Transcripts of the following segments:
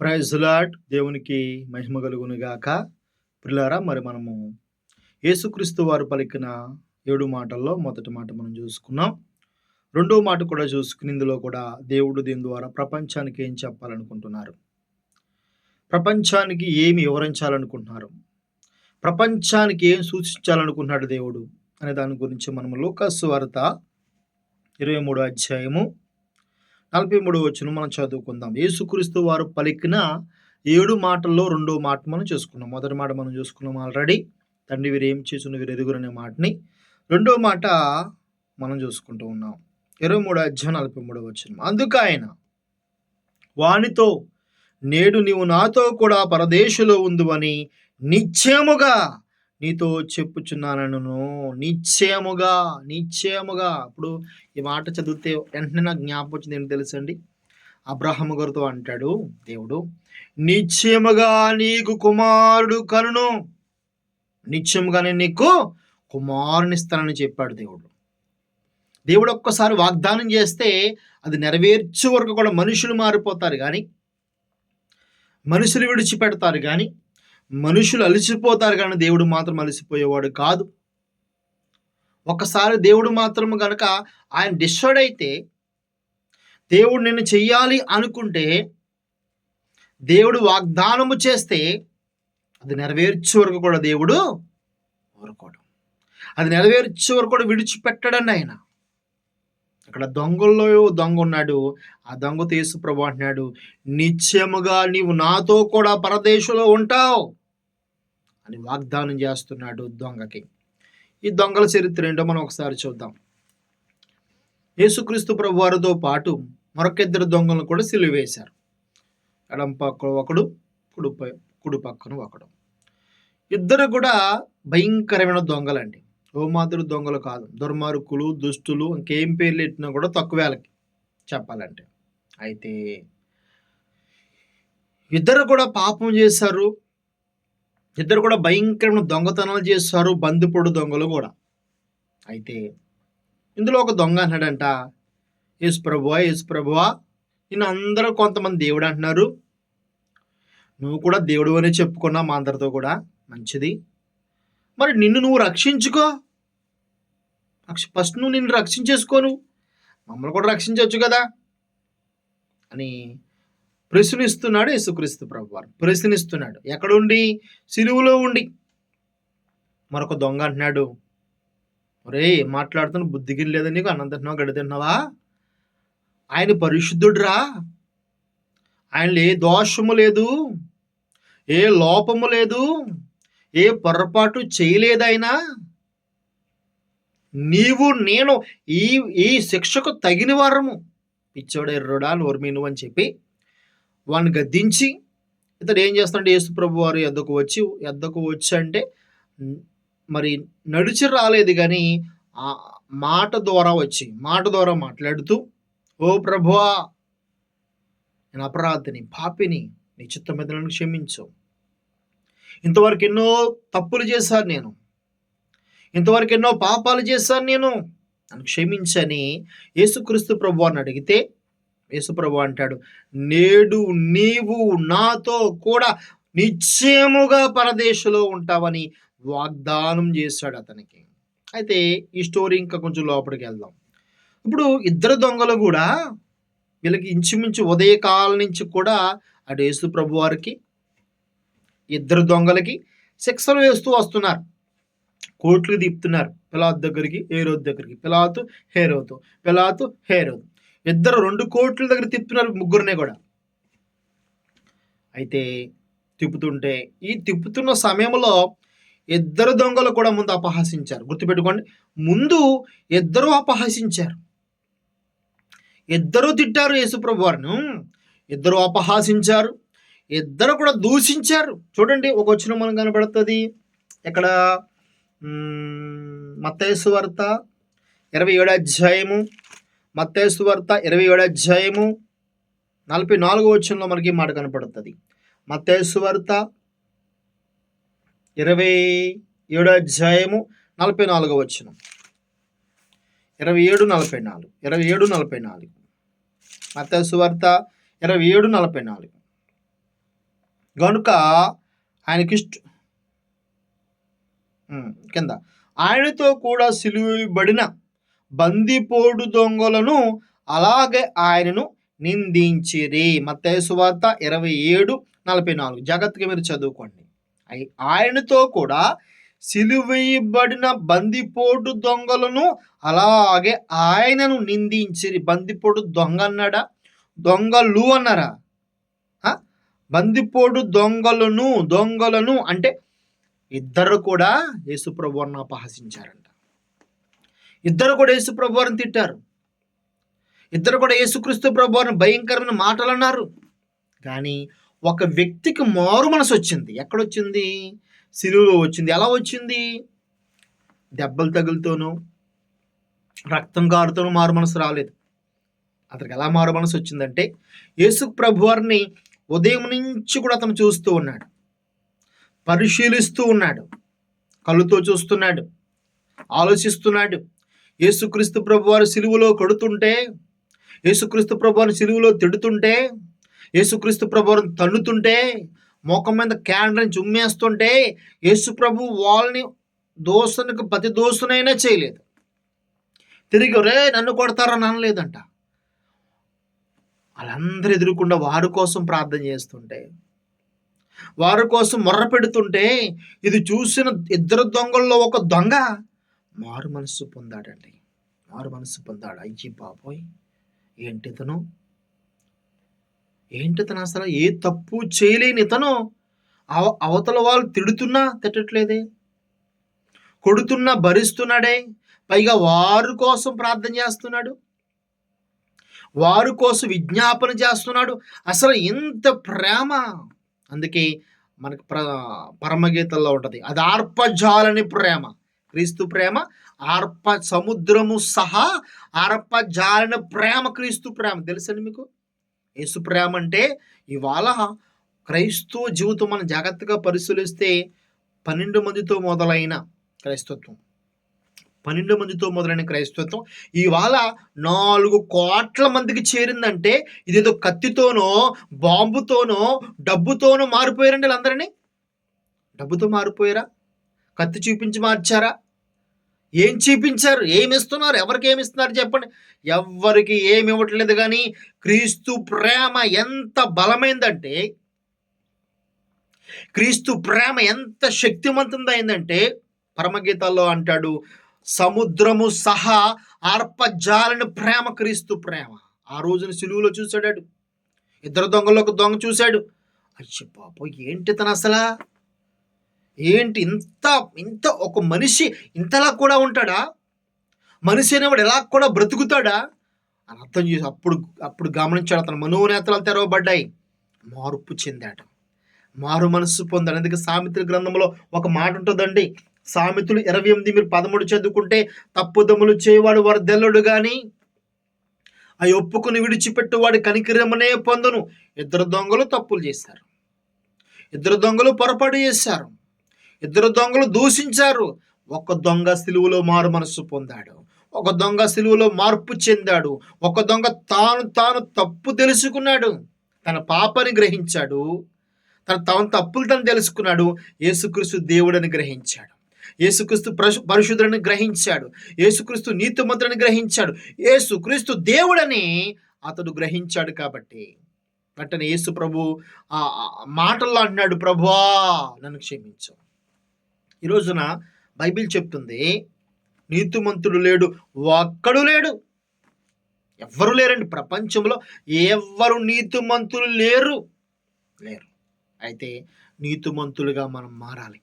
ప్రైజ్లాడ్ దేవునికి మహిమ కలుగును గాక. పిల్లారా మరి మనము యేసుక్రీస్తు వారు పలికిన ఏడు మాటల్లో మొదటి మాట మనం చూసుకున్నాం. రెండో మాట కూడా చూసుకుని ఇందులో కూడా దేవుడు దీని ద్వారా ప్రపంచానికి ఏం చెప్పాలనుకుంటున్నారు? ప్రపంచానికి ఏమి వివరించాలనుకుంటున్నారు? ప్రపంచానికి ఏం సూచించాలనుకుంటున్నాడు దేవుడు? అనే దాని గురించి మనము లోకస్ వార్త ఇరవై మూడో అధ్యాయము నలభై మూడు వచ్చిన మనం చదువుకుందాం. యేసుక్రీస్తు వారు పలికిన ఏడు మాటల్లో రెండో మాట మనం చూసుకున్నాం. మొదటి మాట మనం చూసుకున్నాం ఆల్రెడీ తండ్రి వీరు ఏం చేసిన వీరు ఎదుగురు అనే మాటని రెండో మాట మనం చూసుకుంటూ ఉన్నాం. ఇరవై మూడు అధ్యాయం నలభై మూడు వచ్చిన అందుకు ఆయన వానితో నేడు నీవు నాతో కూడా పరదేశంలో ఉందువని నిశ్చయముగా నీతో చెప్పుచున్నానను. నిశ్చయముగా నిశ్చయముగా. ఇప్పుడు ఈ మాట చదివితే వెంటనే నాకు జ్ఞాపకం వచ్చింది. ఏంటి తెలుసండి? అబ్రహము గారితో అంటాడు దేవుడు నిశ్చయముగా నీకు కుమారుడు కనును. నిశ్చయముగానే నీకు కుమారునిస్తానని చెప్పాడు దేవుడు. దేవుడు ఒక్కసారి వాగ్దానం చేస్తే అది నెరవేర్చే వరకు కూడా మనుషులు మారిపోతారు కానీ మనుషులు విడిచిపెడతారు కానీ మనుషులు అలసిపోతారు కానీ దేవుడు మాత్రం అలసిపోయేవాడు కాదు. ఒకసారి దేవుడు మాత్రం కనుక ఆయన డిసైడ్ అయితే దేవుడు నిన్ను చెయ్యాలి అనుకుంటే దేవుడు వాగ్దానము చేస్తే అది నెరవేర్చే వరకు కూడా దేవుడు ఊరుకోవడం అది నెరవేర్చే వరకు కూడా విడిచిపెట్టడండి ఆయన. అక్కడ దొంగల్లో దొంగ ఉన్నాడు ఆ దొంగ తీసు ప్రభు అంటున్నాడు నిత్యముగా నీవు నాతో కూడా పరదేశంలో ఉంటావు. అని వాగ్దానం చేస్తున్నాడు దొంగకి ఈ దొంగల చరిత్ర ఏంటో మనం ఒకసారి చూద్దాం. యేసుక్రీస్తు ప్రభు వారితో పాటు మరొక ఇద్దరు దొంగలను కూడా సిలివేశారు ఎడం పక్క ఒకడు కుడి ప- కుడి పక్కన ఒకడు. ఇద్దరు కూడా భయంకరమైన దొంగలండి. ఓ మాదిరి దొంగలు కాదు దుర్మార్గులు దుష్టులు ఇంకేం పేర్లు పెట్టినా కూడా తక్కువ వేలకి చెప్పాలంటే. అయితే ఇద్దరు కూడా పాపం చేశారు. ఇద్దరు కూడా భయంకరమైన దొంగతనాలు చేస్తారు బందిపోడు దొంగలు కూడా. అయితే ఇందులో ఒక దొంగ అన్నాడంట యేసు ప్రభువా యేసు ప్రభువా నేను అందరూ కొంతమంది దేవుడు అంటున్నారు. నువ్వు కూడా దేవుడు అనే చెప్పుకున్నా మా అందరితో కూడా. మంచిది. మరి నిన్ను నువ్వు రక్షించుకో. రక్ష- ఫస్ట్ నువ్వు నిన్ను రక్షించేసుకోను మమ్మల్ని కూడా రక్షించవచ్చు కదా. అని ప్రశ్నిస్తున్నాడు యేసుక్రీస్తు ప్రభు వారు ప్రశ్నిస్తున్నాడు ఎక్కడుండి? సిలువులో ఉండి. మరొక దొంగ అంటున్నాడు ఒరే మాట్లాడుతున్న బుద్ధికి లేదా నీకు? అన్నం తింటున్నావా? గడి తింటున్నావా? ఆయన పరిశుద్ధుడురా. ఆయనలో ఏ దోషము లేదు ఏ లోపము లేదు ఏ పొరపాటు చేయలేదైనా. నీవు నేను ఈ ఈ శిక్షకు తగిన వారము పిచ్చోడు ఎర్రుడా నోర్మీను అని చెప్పి వాడిని గద్దించి ఇతడు ఏం చేస్తాడంటే యేసు ప్రభు వారు ఎద్దకు వచ్చి ఎద్దకు వచ్చి అంటే మరి నడిచి రాలేదు కానీ ఆ మాట ద్వారా వచ్చి మాట ద్వారా మాట్లాడుతూ ఓ ప్రభువా నేను అపరాధిని పాపిని నీ చిత్తం నన్ను క్షమించు. ఇంతవరకు ఎన్నో తప్పులు చేశాను నేను. ఇంతవరకు ఎన్నో పాపాలు చేశాను నేను. నన్ను క్షమించని యేసుక్రీస్తు ప్రభు అని అడిగితే యేసుప్రభు అంటాడు నేడు నీవు నాతో కూడా నిశ్చయముగా పరదేశంలో ఉంటావని వాగ్దానం చేశాడు అతనికి. అయితే ఈ స్టోరీ ఇంకా కొంచెం లోపలికి వెళ్దాం. ఇప్పుడు ఇద్దరు దొంగలు కూడా వీళ్ళకి ఇంచుమించు ఉదయకాలం నుంచి కూడా అటు యేసు ప్రభు వారికి ఇద్దరు దొంగలకి శిక్షలు వేస్తూ వస్తున్నారు. కోట్లు తిప్పుతున్నారు పిలాత్ దగ్గరికి హేరోద్ దగ్గరికి. పిలాతు హేరోతు పిలాతు హేరోద్. ఇద్దరు రెండు కోట్ల దగ్గర తిప్పుతున్నారు ముగ్గురునే కూడా. అయితే తిప్పుతుంటే ఈ తిప్పుతున్న సమయంలో ఇద్దరు దొంగలు కూడా ముందు అపహసించారు. గుర్తుపెట్టుకోండి ముందు ఇద్దరు అపహసించారు. ఇద్దరు తిట్టారు యేసుప్రభు వారిని ఇద్దరు అపహాసించారు. ఇద్దరు కూడా దూషించారు. చూడండి ఒక వచ్చిన మనం కనబడుతుంది. ఇక్కడ మత్తేసు వార్త ఇరవై ఏడు అధ్యాయము. మత్తేసు వార్త ఇరవై ఏడు అధ్యాయము నలభై నాలుగో వచ్చంలో మనకి మాట కనపడుతుంది. మత్తేసు వార్త ఇరవై ఏడు అధ్యాయము నలభై నాలుగో వచ్చిన ఇరవై ఏడు నలభై నాలుగు. ఇరవై ఏడు నలభై నాలుగు. మత్తేసు వార్త ఇరవై ఏడు నలభై నాలుగు. కనుక ఆయనకిష్ట కింద. ఆయనతో కూడా సిలువబడిన బందిపోడు దొంగలను అలాగే ఆయనను నిందించిరి. మత్తయి సువార్త ఇరవై ఏడు నలభై నాలుగు. జాగ్రత్తగా మీరు చదువుకోండి. అయి- ఆయనతో కూడా సిలువేయబడిన బందిపోటు దొంగలను అలాగే ఆయనను నిందించిరి. బందిపోటు దొంగ అన్నాడా? దొంగలు అన్నారా? బందిపోటు దొంగలను దొంగలను అంటే ఇద్దరు కూడా యేసుప్రభు అన్న అపహసించారంట ఇద్దరు కూడా యేసు ప్రభువారిని తిట్టారు. ఇద్దరు కూడా యేసుక్రీస్తు ప్రభువారిని భయంకరమైన మాటలు అన్నారు. కానీ ఒక వ్యక్తికి మారు మనసు వచ్చింది. ఎక్కడొచ్చింది? సిలువులో వచ్చింది. ఎలా వచ్చింది? దెబ్బలు తగులుతోనూ రక్తం కారుతోనూ మారు మనసు రాలేదు. అతనికి ఎలా మారు మనసు వచ్చిందంటే యేసు ప్రభువారిని ఉదయం నుంచి కూడా అతను చూస్తూ ఉన్నాడు. పరిశీలిస్తూ ఉన్నాడు. కళ్ళుతో చూస్తున్నాడు. ఆలోచిస్తున్నాడు. యేసుక్రీస్తు ప్రభు వారు సిలువలో కొడుతుంటే యేసుక్రీస్తు ప్రభు వారిని సిలువలో తిడుతుంటే యేసుక్రీస్తు ప్రభు వారిని తన్నుతుంటే మొఖం మీద క్యాండ్రని చుమ్మేస్తుంటే యేసు ప్రభు వాళ్ళని దోస్తునికి ప్రతి దోస్తునైనా చేయలేదు. తిరిగి రే నన్ను కొడతారని అనలేదంట. వాళ్ళందరూ ఎదురుకుండా వారి కోసం ప్రార్థన చేస్తుంటే వారి కోసం మొర్ర పెడుతుంటే ఇది చూసిన ఇద్దరు దొంగల్లో ఒక దొంగ మారు మనస్సు పొందాడండి. మారు మనస్సు పొందాడు? అయ్యి బాబోయ్! ఏంటి ఇతను? ఏంటి ఇతను అసలు? ఏ తప్పు చేయలేని ఇతను? అవ అవతల వాళ్ళు తిడుతున్నా తిట్టట్లేదే? కొడుతున్నా భరిస్తున్నాడే? పైగా వారు కోసం ప్రార్థన చేస్తున్నాడు? వారు కోసం విజ్ఞాపన చేస్తున్నాడు? అసలు ఇంత ప్రేమ! అందుకే మనకి ప్ర పరమగీతల్లో ఉంటుంది. అది ఆర్పజాలని ప్రేమ. క్రీస్తు ప్రేమ ఆర్ప సముద్రము సహా ఆర్పజాలని ప్రేమ క్రీస్తు ప్రేమ. తెలుసండి మీకు? యేసు ప్రేమ అంటే ఇవాళ క్రైస్తవ జీవితం మనం జాగ్రత్తగా పరిశీలిస్తే పన్నెండు మందితో మొదలైన క్రైస్తత్వం. పన్నెండు మందితో మొదలైన క్రైస్తత్వం. ఇవాళ నాలుగు కోట్ల మందికి చేరిందంటే ఇదేదో కత్తితోనో బాంబుతోనో డబ్బుతోనో మారిపోయారండి వీళ్ళందరినీ. డబ్బుతో మారిపోయారా? కత్తి చూపించి మార్చారా? ఏం చూపించారు? ఏమి ఇస్తున్నారు? ఎవరికి ఏమి ఇస్తున్నారు చెప్పండి. ఎవరికి ఏమి ఇవ్వట్లేదు కానీ క్రీస్తు ప్రేమ ఎంత బలమైందంటే క్రీస్తు ప్రేమ ఎంత శక్తివంతందైందంటే పరమగీతాల్లో అంటాడు సముద్రము సహా ఆర్పజాలని ప్రేమ క్రీస్తు ప్రేమ. ఆ రోజున సిలువులో చూశాడు. ఇద్దరు దొంగల్లో ఒక దొంగ చూశాడు. అయ్యి పాప ఏంటి తను అసలా? ఏంటి ఇంత ఇంత ఒక మనిషి ఇంతలా కూడా ఉంటాడా? మనిషి అనేవాడు ఎలా కూడా బ్రతుకుతాడా? అని అర్థం చేసి అప్పుడు అప్పుడు గమనించాడు అతను. మనోనేతలు తెరవబడ్డాయి. మార్పు చెందాడు. మారు మనస్సు పొందాడు. అందుకే సామెతల గ్రంథంలో ఒక మాట ఉంటుందండి. సామెతలు ఇరవై ఎనిమిది మీరు పదమూడు చదువుకుంటే తప్పుదమ్ములు చేయవాడు వర్దెల్లడు కానీ అవి ఒప్పుకుని విడిచిపెట్టువాడు కనికిరమనే పొందును. ఇద్దరు దొంగలు తప్పులు చేశారు. ఇద్దరు దొంగలు పొరపాటు చేశారు. ఇద్దరు దొంగలు దూషించారు. ఒక దొంగ సిలువలో మారు మనస్సు పొందాడు. ఒక దొంగ సిలువలో మార్పు చెందాడు. ఒక దొంగ తాను తాను తప్పు తెలుసుకున్నాడు. తన పాపని గ్రహించాడు. తన తన తప్పులు తను తెలుసుకున్నాడు. యేసుక్రీస్తు దేవుడని గ్రహించాడు. యేసుక్రీస్తు పరిశు పరిశుద్ధుడని గ్రహించాడు. యేసుక్రీస్తు నీతిమంతుడని గ్రహించాడు. యేసుక్రీస్తు దేవుడని అతడు గ్రహించాడు కాబట్టి. వెంటనే యేసు ప్రభు ఆ ఆ మాటల్లో అన్నాడు ప్రభువా నన్ను క్షమించు. ఈ రోజున బైబిల్ చెప్తుంది నీతిమంతుడు లేడు ఒక్కడు లేడు. ఎవ్వరు లేరండి. ప్రపంచంలో ఎవ్వరు నీతిమంతులు లేరు. లేరు. అయితే నీతిమంతులుగా మనం మారాలి.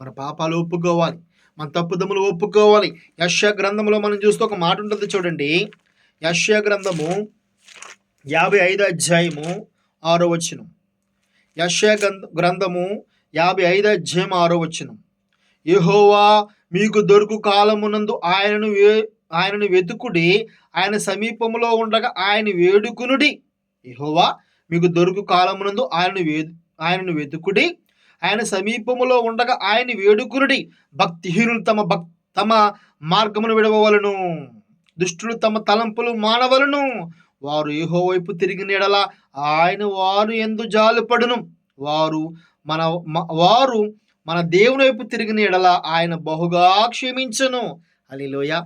మన పాపాలు ఒప్పుకోవాలి. మన తప్పుదములు ఒప్పుకోవాలి. యశ గ్రంథంలో మనం చూస్తే ఒక మాట ఉంటుంది చూడండి. యశ గ్రంథము యాభై ఐదు అధ్యాయము ఆరో వచనం. యశ గ్రంథము యాభై ఐదు అధ్యాయం ఆరో వచనం. యహోవా మీకు దొరుకు కాలమునందు ఆయనను వే ఆయనను వెతుకుడి ఆయన సమీపంలో ఉండగా ఆయన వేడుకునుడి. యహోవా మీకు దొరుకు కాలమునందు ఆయనను వే ఆయనను వెతుకుడి ఆయన సమీపములో ఉండగా ఆయన వేడుకునుడి. భక్తిహీనులు తమ భక్ తమ మార్గమును విడవవలను దుష్టులు తమ తలంపులు మానవలను. వారు ఏహో వైపు తిరిగిన ఎడల ఆయన వారు ఎందు జాలుపడును. వారు మన మ- వారు మన దేవుని వైపు తిరిగిన ఎడల ఆయన బహుగా క్షమించను. అలిలోయ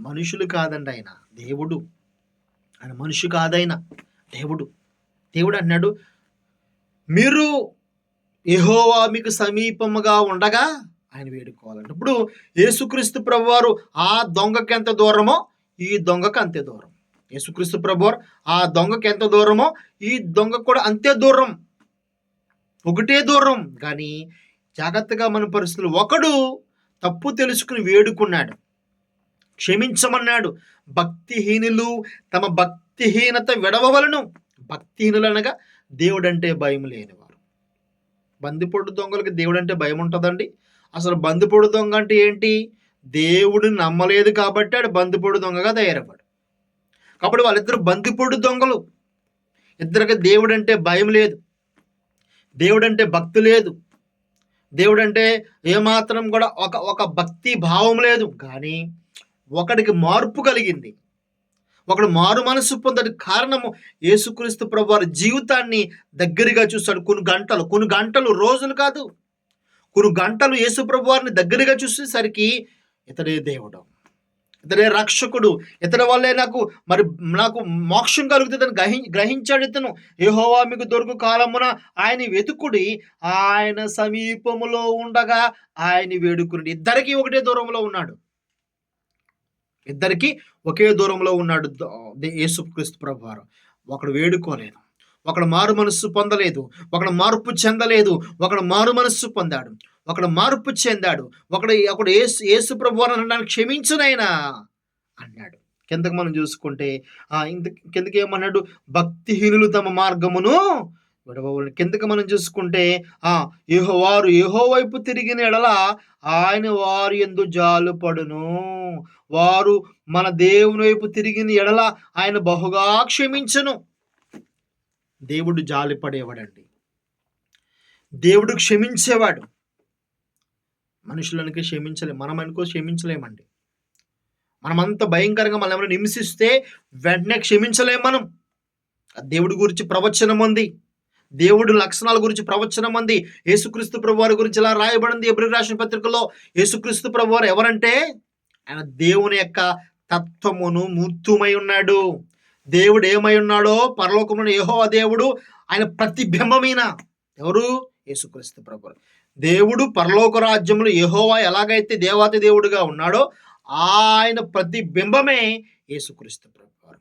మనుషులు కాదండి ఆయన. దేవుడు. ఆయన మనుషు కాదైన దేవుడు. దేవుడు అన్నాడు మీరు యెహోవా మీకు సమీపముగా ఉండగా ఆయన వేడుకోవాలంటే ఇప్పుడు యేసుక్రీస్తు ప్రభువారు ఆ దొంగకి ఎంత దూరమో ఈ దొంగకు అంతే దూరం. యేసుక్రీస్తు ప్రభువారు ఆ దొంగకి ఎంత దూరమో ఈ దొంగకు కూడా అంతే దూరం. ఒకటే దూరం. కానీ జాగ్రత్తగా మన పరిస్థితులు. ఒకడు తప్పు తెలుసుకుని వేడుకున్నాడు క్షమించమన్నాడు. భక్తిహీనులు తమ భక్తిహీనత విడవవలను. భక్తిహీనులు అనగా దేవుడంటే భయం లేనివారు. బందిపొడు దొంగలకి దేవుడు అంటే భయం ఉంటుందండి. అసలు బందిపొడు దొంగ అంటే ఏంటి? దేవుడు నమ్మలేదు కాబట్టి ఆడు బందిపొడు దొంగగా తయారవ్వాడు. కాబట్టి వాళ్ళిద్దరు బందిపొడు దొంగలు. ఇద్దరికి దేవుడు అంటే భయం లేదు. దేవుడంటే భక్తి లేదు. దేవుడంటే ఏమాత్రం కూడా ఒక ఒక భక్తి భావం లేదు. కానీ ఒకడికి మార్పు కలిగింది. ఒకడు మారు మనసు పొందడానికి కారణము యేసుక్రీస్తు ప్రభు వారి జీవితాన్ని దగ్గరగా చూస్తాడు. కొన్ని గంటలు కొన్ని గంటలు రోజులు కాదు. కొన్ని గంటలు యేసు ప్రభు వారిని దగ్గరగా చూసేసరికి ఇతడే దేవుడు. ఇతనే రక్షకుడు ఇతని వల్లే నాకు మరి నాకు మోక్షం కలుగుతుందని గ్రహి గ్రహించాడు ఇతను. యెహోవా మీకు దొరుకు కాలమున ఆయన వెతుకుడి ఆయన సమీపములో ఉండగా ఆయన వేడుకుని ఇద్దరికి ఒకటే దూరంలో ఉన్నాడు. ఇద్దరికి ఒకే దూరంలో ఉన్నాడు ద- దే- యేసుక్రీస్తు ప్రభు వారు ఒకడు వేడుకోలేదు ఒకడు మారు మనస్సు పొందలేదు ఒకడు మార్పు చెందలేదు ఒకడు మారు మనస్సు పొందాడు. ఒకడు మార్పు చెందాడు. ఒకడు ఒకడు ఏసు ఏసు ప్రభు అని నన్ను క్షమించునైనా అన్నాడు. కిందకి మనం చూసుకుంటే ఇంత కిందకి ఏమన్నాడు? భక్తిహీనులు తమ మార్గమును విడవలను కిందకి మనం చూసుకుంటే ఆ ఏహో వారు ఏహో వైపు తిరిగిన ఎడల ఆయన వారు ఎందు జాలుపడును వారు మన దేవుని వైపు తిరిగిన ఎడల ఆయన బహుగా క్షమించను. దేవుడు జాలిపడేవాడండి దేవుడు క్షమించేవాడు. మనుషులనికి క్షమించలేము మనం అనుకో క్షమించలేమండి. మనమంత భయంకరంగా మనం ఎవరైనా హింసిస్తే వెంటనే క్షమించలేం మనం. ఆ దేవుడి గురించి ప్రవచనం ఉంది దేవుడి లక్షణాల గురించి ప్రవచనం ఉంది యేసుక్రీస్తు ప్రభు వారి గురించి ఇలా రాయబడింది ఎబ్రి రాసిన పత్రికలో. యేసుక్రీస్తు ప్రభు వారు ఎవరంటే? ఆయన దేవుని యొక్క తత్వమును మూర్తుమై ఉన్నాడు. దేవుడు ఏమై ఉన్నాడో? పరలోకమున ఏహో దేవుడు ఆయన ప్రతిబింబమైన ఎవరు? యేసుక్రీస్తు ప్రభువారు. దేవుడు పరలోక రాజ్యంలో యెహోవా ఎలాగైతే దేవాతి దేవుడుగా ఉన్నాడో ఆయన ప్రతిబింబమే యేసుక్రీస్తు ప్రభువారు.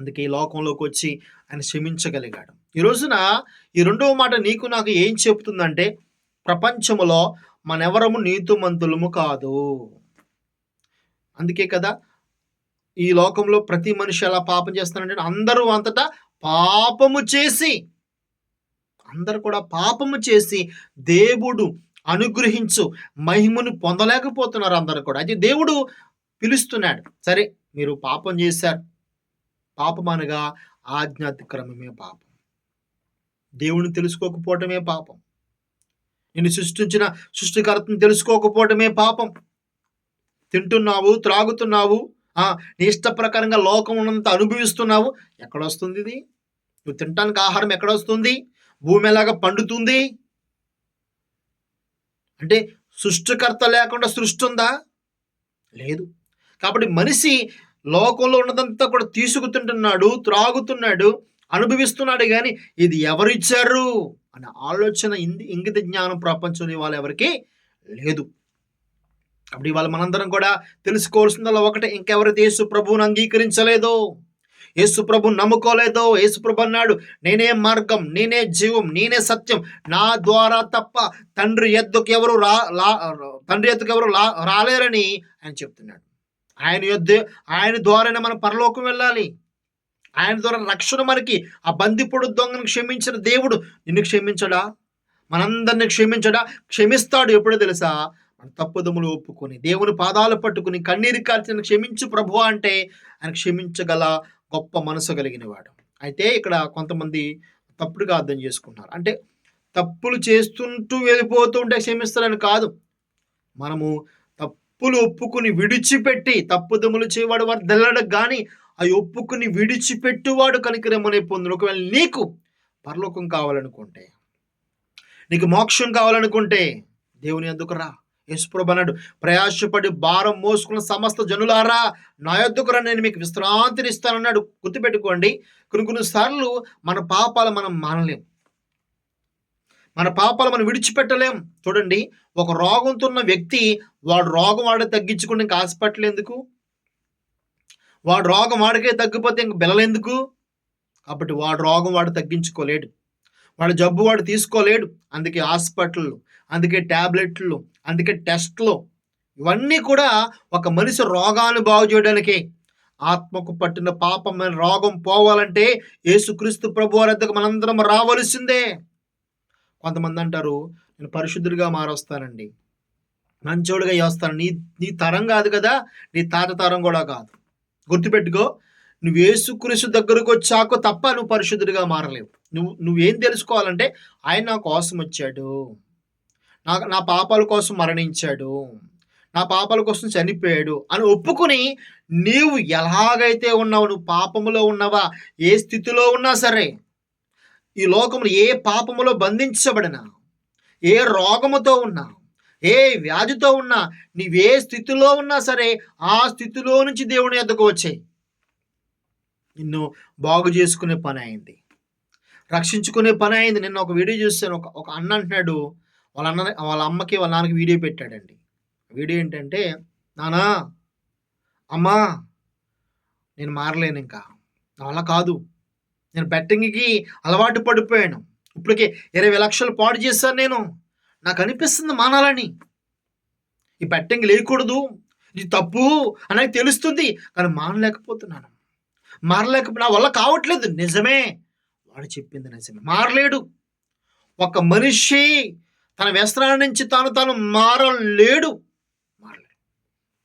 అందుకే ఈ లోకంలోకి వచ్చి ఆయన క్షమించగలిగాడు. ఈ రోజున ఈ రెండవ మాట నీకు నాకు ఏం చెప్తుందంటే ప్రపంచములో మనెవరము నీతిమంతులము కాదు. అందుకే కదా ఈ లోకంలో ప్రతి మనిషి ఎలా పాపం చేస్తానంటే అందరూ అంతటా పాపము చేసి అందరు కూడా పాపము చేసి దేవుడు అనుగ్రహించు మహిమను పొందలేకపోతున్నారు అందరు కూడా. అయితే దేవుడు పిలుస్తున్నాడు. సరే మీరు పాపం చేశారు. పాపం అనగా ఆజ్ఞాతిక్రమమే పాపం. దేవుని తెలుసుకోకపోవటమే పాపం. నిన్ను సృష్టించిన సృష్టికర్తను తెలుసుకోకపోవటమే పాపం. తింటున్నావు త్రాగుతున్నావు నీ ఇష్ట ప్రకారంగా లోకం ఉన్నంత అనుభవిస్తున్నావు. ఎక్కడొస్తుంది ఇది? నువ్వు తినటానికి ఆహారం ఎక్కడొస్తుంది? భూమి ఎలాగ పండుతుంది? అంటే సృష్టికర్త లేకుండా సృష్టి ఉందా? లేదు. కాబట్టి మనిషి లోకంలో ఉన్నదంతా కూడా తీసుకుతుంటున్నాడు త్రాగుతున్నాడు అనుభవిస్తున్నాడు కానీ ఇది ఎవరిచ్చారు అనే ఆలోచన ఇంది ఇంగిత జ్ఞానం ప్రపంచంలో వాళ్ళు ఎవరికి లేదు. కాబట్టి ఇవాళ మనందరం కూడా తెలుసుకోవాల్సిందల్లా ఒకటే ఇంకెవరి దేశ ప్రభువును అంగీకరించలేదో? యేసుప్రభు నమ్ముకోలేదో యేసుప్రభు అన్నాడు నేనే మార్గం నేనే జీవం నేనే సత్యం. నా ద్వారా తప్ప తండ్రి ఎద్దుకు ఎవరు రా లా తండ్రి ఎద్దుకు ఎవరు లా రాలేరని ఆయన చెప్తున్నాడు. ఆయన యొద్ద ఆయన ద్వారానే మనం పరలోకం వెళ్ళాలి. ఆయన ద్వారా రక్షణ మనకి ఆ బందిపొడు దొంగను క్షమించిన దేవుడు నిన్ను క్షమించడా? మనందరిని క్షమించడా? క్షమిస్తాడు ఎప్పుడో తెలుసా? మన తప్పుదములు ఒప్పుకొని దేవుని పాదాలు పట్టుకుని కన్నీరు కార్చిన క్షమించు ప్రభు అంటే ఆయన క్షమించగల గొప్ప మనసు కలిగిన వాడు. అయితే ఇక్కడ కొంతమంది తప్పుడుగా అర్థం చేసుకుంటున్నారు. అంటే తప్పులు చేస్తుంటూ వెళ్ళిపోతూ ఉంటే క్షమిస్తారని కాదు. మనము తప్పులు ఒప్పుకుని విడిచిపెట్టి తప్పుదములు చేయవాడు వాడు తెల్లడు కానీ అవి ఒప్పుకుని విడిచిపెట్టువాడు కనికరమనే పొందును. ఒకవేళ నీకు పరలోకం కావాలనుకుంటే నీకు మోక్షం కావాలనుకుంటే దేవుని ఎందుకు రా. యశుప్రభు అన్నాడు ప్రయాసపడి భారం మోసుకున్న సమస్త జనులారా నా యొద్దకు నేను మీకు విశ్రాంతిని ఇస్తానన్నాడు గుర్తుపెట్టుకోండి కొన్ని కొన్నిసార్లు మన పాపాలు మనం మానలేం. మన పాపాలు మనం విడిచిపెట్టలేం. చూడండి ఒక రోగంతో ఉన్న వ్యక్తి వాడు రోగం వాడే తగ్గించుకుంటే ఇంకా హాస్పిటల్ ఎందుకు? వాడు రోగం వాడికే తగ్గిపోతే ఇంక బిల్లలెందుకు కాబట్టి వాడు రోగం వాడు తగ్గించుకోలేడు. వాడు జబ్బు వాడు తీసుకోలేడు. అందుకే హాస్పిటల్ అందుకే ట్యాబ్లెట్లు అందుకే టెస్ట్లు ఇవన్నీ కూడా ఒక మనిషి రోగాన్ని బాగు చేయడానికి. ఆత్మకు పట్టిన పాపం రోగం పోవాలంటే యేసుక్రీస్తు ప్రభు వారి మనందరం రావలసిందే. కొంతమంది అంటారు నేను పరిశుద్ధుడిగా మారొస్తానండి. మంచోడుగా చేస్తాను నీ నీ తరం కాదు కదా నీ తాత తరం కూడా కాదు. గుర్తుపెట్టుకో నువ్వు యేసుక్రీస్తు దగ్గరకు వచ్చాక తప్ప నువ్వు పరిశుద్ధుడిగా మారలేవు. నువ్వు నువ్వేం తెలుసుకోవాలంటే ఆయన నా కోసం వచ్చాడు నా నా పాపాల కోసం మరణించాడు. నా పాపాల కోసం చనిపోయాడు అని ఒప్పుకుని నీవు ఎలాగైతే ఉన్నావు నువ్వు పాపములో ఉన్నావా ఏ స్థితిలో ఉన్నా సరే ఈ లోకములు ఏ పాపములో బంధించబడినా ఏ రోగముతో ఉన్నా ఏ వ్యాధితో ఉన్నా నీవే స్థితిలో ఉన్నా సరే ఆ స్థితిలో నుంచి దేవుని ఎద్దకు వచ్చాయి. నిన్ను బాగు చేసుకునే పని అయింది. రక్షించుకునే పని అయింది. నిన్న ఒక వీడియో చూస్తాను ఒక ఒక అన్న అంటున్నాడు వాళ్ళ అన్న వాళ్ళ అమ్మకి వాళ్ళ నాన్నకి వీడియో పెట్టాడండి. వీడియో ఏంటంటే నానా అమ్మా నేను మారలేను ఇంకా. నా వల్ల కాదు. నేను బెట్టింగ్కి అలవాటు పడిపోయాను. ఇప్పటికే ఇరవై లక్షలు పాడు చేశాను నేను. నాకు అనిపిస్తుంది మానాలని. ఈ బెట్టింగ్ లేకూడదు. ఇది తప్పు అనేది తెలుస్తుంది. కానీ మానలేకపోతున్నాను. మారలేకపో నా వల్ల కావట్లేదు. నిజమే. వాడు చెప్పింది నిజమే. మారలేడు. ఒక మనిషి తన వ్యసనాల నుంచి తాను తాను మారలేడు. మారలేడు.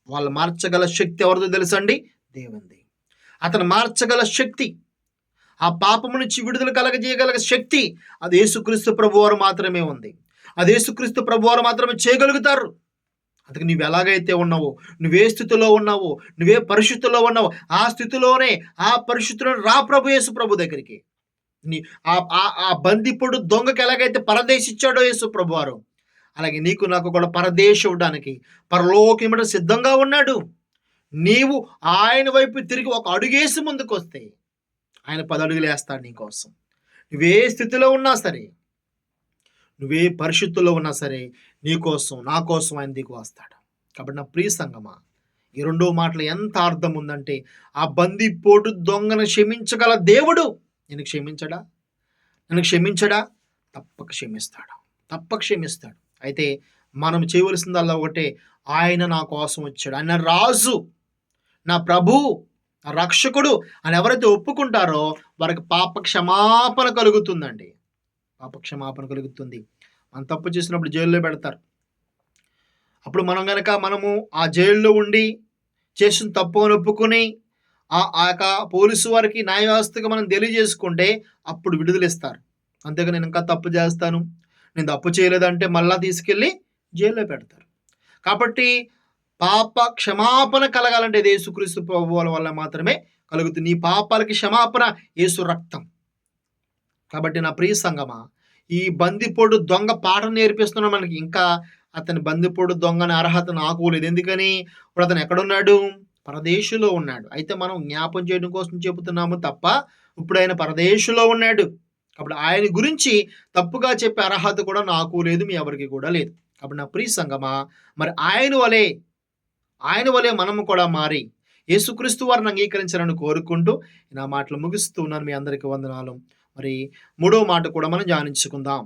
వాళ్ళు మార్చగల శక్తి ఎవరిదో తెలుసండి? దేవుంది. అతను మార్చగల శక్తి ఆ పాపము నుంచి విడుదల కలగజేయగల శక్తి అది యేసుక్రీస్తు ప్రభువారు మాత్రమే ఉంది. అది యేసుక్రీస్తు ప్రభువారు మాత్రమే చేయగలుగుతారు. అందుకు నువ్వు ఎలాగైతే ఉన్నావో నువ్వే స్థితిలో ఉన్నావో నువ్వే పరిస్థితుల్లో ఉన్నావో ఆ స్థితిలోనే ఆ పరిస్థితులను రా ప్రభు యేసు ప్రభు దగ్గరికి. ఆ ఆ బందిపుడు దొంగకి ఎలాగైతే పరదేశిచ్చాడో యేసు ప్రభు వారు అలాగే నీకు నాకు కూడా పరదేశం ఇవ్వడానికి పరలోకముడు సిద్ధంగా ఉన్నాడు. నీవు ఆయన వైపు తిరిగి ఒక అడుగేసి ముందుకు వస్తే ఆయన పది అడుగులు వేస్తాడు నీకోసం నువ్వే స్థితిలో ఉన్నా సరే నువ్వే పరిస్థితుల్లో ఉన్నా సరే నీకోసం నా కోసం ఆయన దిగు వస్తాడు. కాబట్టి నా ప్రియ సంగమా ఈ రెండో మాటలు ఎంత అర్థం ఉందంటే ఆ బందిపోటు దొంగను క్షమించగల దేవుడు నేను క్షమించడా? నన్ను క్షమించడా? తప్పక క్షమిస్తాడు. తప్పక క్షమిస్తాడు. అయితే మనం చేయవలసిందల్లా ఒకటే ఆయన నా కోసం వచ్చాడు. ఆయన రాజు నా ప్రభు నా రక్షకుడు అని ఎవరైతే ఒప్పుకుంటారో వారికి పాప క్షమాపణ కలుగుతుందండి. పాప క్షమాపణ కలుగుతుంది. మనం తప్పు చేసినప్పుడు జైల్లో పెడతారు. అప్పుడు మనం కనుక మనము ఆ జైల్లో ఉండి చేసిన తప్పు అని ఒప్పుకొని ఆ యొక్క పోలీసు వారికి న్యాయ వ్యవస్థగా మనం తెలియజేసుకుంటే అప్పుడు విడుదలిస్తారు. అంతేగా నేను ఇంకా తప్పు చేస్తాను. నేను తప్పు చేయలేదంటే మళ్ళా తీసుకెళ్ళి జైల్లో పెడతారు. కాబట్టి పాప క్షమాపణ కలగాలంటే యేసుక్రీస్తు ప్రభువుల వల్ల మాత్రమే కలుగుతుంది. నీ పాపాలకి క్షమాపణ యేసు రక్తం. కాబట్టి నా ప్రియ సంగమా ఈ బందిపోడు దొంగ పాట నేర్పిస్తున్న మనకి ఇంకా అతని బందిపోడు దొంగని అర్హత నాకు లేదు. ఎందుకని? ఇప్పుడు అతను ఎక్కడున్నాడు? పరదేశంలో ఉన్నాడు. అయితే మనం జ్ఞాపం చేయడం కోసం చెబుతున్నాము తప్ప ఇప్పుడు ఆయన పరదేశంలో ఉన్నాడు. అప్పుడు ఆయన గురించి తప్పుగా చెప్పే అర్హత కూడా నాకు లేదు మీ ఎవరికి కూడా లేదు. అప్పుడు నా ప్రియ సంగమా మరి ఆయన వలే ఆయన వలె మనము కూడా మారి యేసుక్రీస్తు వారిని అంగీకరించాలని కోరుకుంటూ నా మాటలు ముగిస్తూ ఉన్నాను. మీ అందరికీ వందనాలు. మరి మూడో మాట కూడా మనం ధ్యానించుకుందాం.